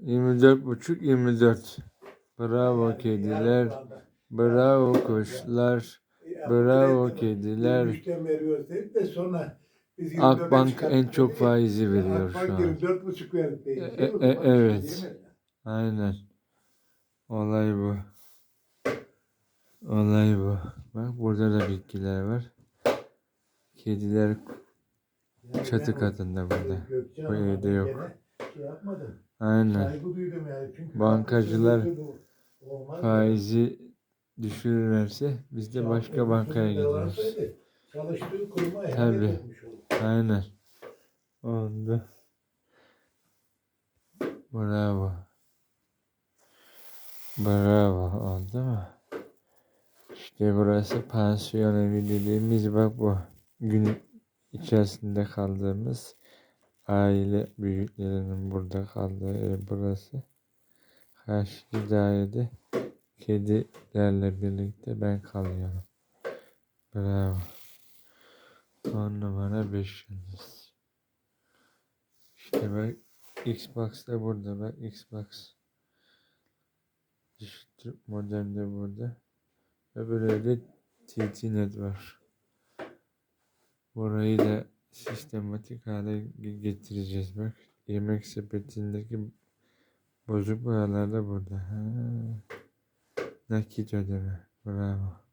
24 buçuk 24. Bravo kediler. Bravo kuşlar. Bravo kediler. Akbank en çok faizi veriyor şu an. 24,5 verip değil. E- e- evet. Aynen. Olay bu. Olay bu. Bak burada da bitkiler var. Kediler çatı katında burada. Bu evde yok. Şey yapmadım. Aynen. Saygı duydum yani. Çünkü Bankacılar. Faizi düşürürlerse biz de başka bankaya gidiyoruz. Çalıştığı kuruma Tabii. Aynen. Oldu. Bravo. Bravo. Oldu mu? İşte burası pansiyon evi dediğimiz bak bu. Gün içerisinde kaldığımız aile büyüklerinin burada kaldığı ev burası. Karşı dairede kedilerle birlikte ben kalıyorum. Bravo. 10 numara 5 yıldız. İşte bak Xbox da burada bak Xbox. İşte modem de burada. Öbür evde TT-Net var. Burayı da sistematik hale ge- getireceğiz bak. Yemek sepetindeki bozuk paralar da burada. Ha. Nakit ödeme. Bravo.